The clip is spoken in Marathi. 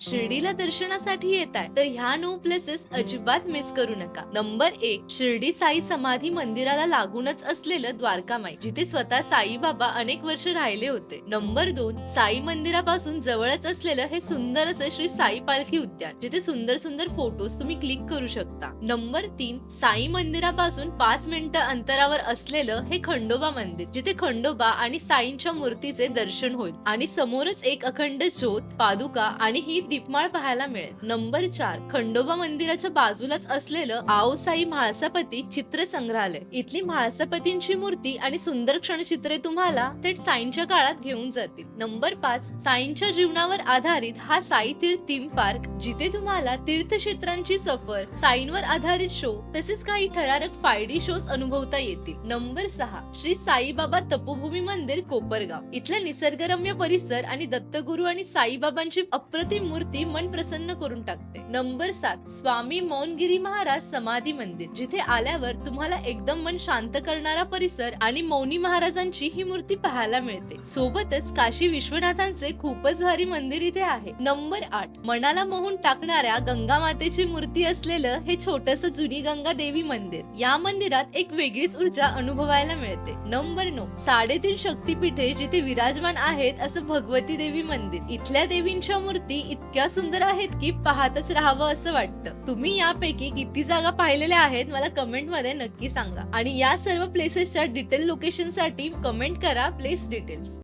शिर्डीला दर्शनासाठी येत आहे तर ह्या नऊ प्लेसेस अजिबात मिस करू नका. नंबर एक शिर्डी साई समाधी मंदिराला लागूनच असलेलं द्वारकामाई जिथे स्वतः साईबाबा अनेक वर्ष राहिले होते. नंबर दोन साई मंदिरापासून जवळच असलेलं हे सुंदर असं श्री साई पालखी उद्यान जिथे सुंदर सुंदर फोटोज तुम्ही क्लिक करू शकता. नंबर तीन साई मंदिरापासून पाच मिनिटं अंतरावर असलेलं हे खंडोबा मंदिर जिथे खंडोबा आणि साईंच्या मूर्तीचे दर्शन होईल. आणि समोरच एक अखंड ज्योत पादुका आणि ही दीपमाळ पाहायला मिळेल. नंबर चार खंडोबा मंदिराच्या बाजूलाच असलेलं आओ साई म्हाळसापती चित्र संग्रहालय इथली म्हाळसापतींची मूर्ती आणि सुंदर क्षणचित्रे तुम्हाला थेट साईंच्या काळात घेऊन जातील. नंबर पाच साईंच्या जीवनावर आधारित हा साई तीर्थ थीम पार्क जिथे तुम्हाला तीर्थक्षेत्रांची सफर साईंवर आधारित शो तसेच काही थरारक फायडी शोज अनुभवता येतील. नंबर सहा श्री साईबाबा तपोभूमी मंदिर कोपरगाव. इथला निसर्गरम्य परिसर आणि दत्तगुरु आणि साईबाबांची अप्रतिम मूर्ती मन प्रसन्न करून टाकते. नंबर सात स्वामी मौनगिरी महाराज समाधी मंदिर. जिथे आल्यावर तुम्हाला एकदम मन शांत करणारा परिसर आणि मौनी महाराजांची ही मूर्ती पाहायला मिळते. सोबतच काशी विश्वनाथांचे खूपच भारी मंदिर इथे आहे. नंबर आठ मनाला मोहून टाकणाऱ्या गंगा मातेची मूर्ती असलेलं हे छोटस जुनी गंगा देवी मंदिर. या मंदिरात एक वेगळीच ऊर्जा अनुभवायला मिळते. नंबर नऊ साडेतीन शक्तीपीठे जिथे विराजमान आहेत असं भगवती देवी मंदिर. इथल्या देवींच्या मूर्ती इतक्या सुंदर आहेत की पाहतच राहावं असं वाटतं. तुम्ही यापैकी किती जागा पाहिलेल्या आहेत मला कमेंटमध्ये नक्की सांगा. आणि या सर्व प्लेसेसच्या डिटेल लोकेशनसाठी कमेंट करा प्लेस डिटेल्स